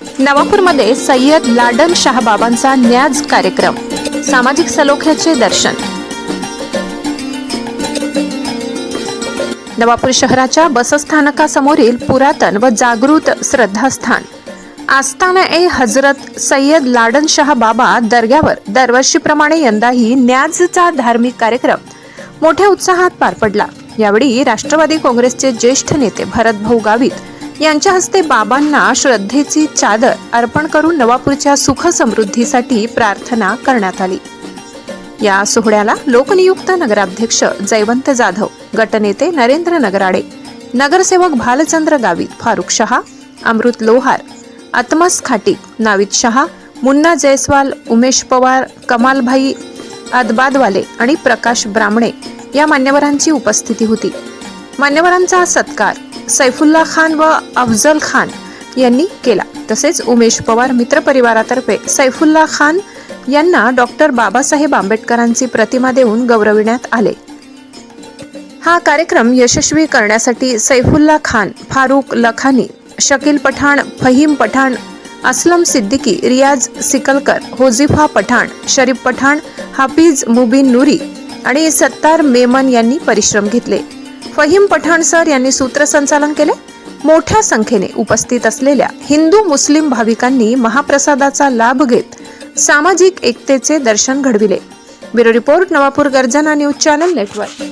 नवापूरमध्ये Syed Laden शहाबाबांचा न्याज कार्यक्रम. सामाजिक सलोख्याचे दर्शन. नवापूर शहराच्या बसस्थानकासमोरील पुरातन व जागृत श्रद्धास्थान. आस्थाना ए हजरत सय्यद लाडन शाह बाबा दर्ग्यावर दरवर्षीप्रमाणे यंदाही न्याजचा धार्मिक कार्यक्रम मोठ्या उत्साहात पार पडला. यावेळी राष्ट्रवादी काँग्रेसचे ज्येष्ठ नेते भरतभाऊ गावित यांच्या हस्ते बाबांना श्रद्धेची चादर अर्पण करून नवापूरच्या सुख समृद्धीसाठी प्रार्थना करण्यात आली. या सोहळ्याला लोकनियुक्त नगराध्यक्ष जयवंत जाधव गटनेते नरेंद्र नगराडे नगरसेवक भालचंद्र गावित फारुख शहा अमृत लोहार आत्मस खाटी नाविद शहा मुन्ना जयस्वाल उमेश पवार कमालभाई अदबादवाले आणि प्रकाश ब्राह्मणे या मान्यवरांची उपस्थिती होती. मान्यवरांचा सत्कार सैफुल्ला खान व अफजल खान यांनी केला. तसेच उमेश पवार मित्रपरिवारातर्फे सैफुल्ला खान यांना डॉक्टर बाबासाहेब आंबेडकरांची प्रतिमा देऊन गौरविण्यात आले. हा कार्यक्रम यशस्वी करण्यासाठी सैफुल्ला खान फारुख लखानी शकील पठाण फहीम पठाण असलम सिद्दीकी रियाज सिकलकर होजिफा पठाण शरीफ पठाण हाफिज मुबीन नुरी आणि सत्तार मेमन यांनी परिश्रम घेतले. फहीम पठाण सर यांनी सूत्रसंचालन केले. मोठ्या संख्येने उपस्थित असलेल्या हिंदू मुस्लिम भाविकांनी महाप्रसादाचा लाभ घेत सामाजिक एकतेचे दर्शन घडविले. Bureau report Navapur Garjana news channel network.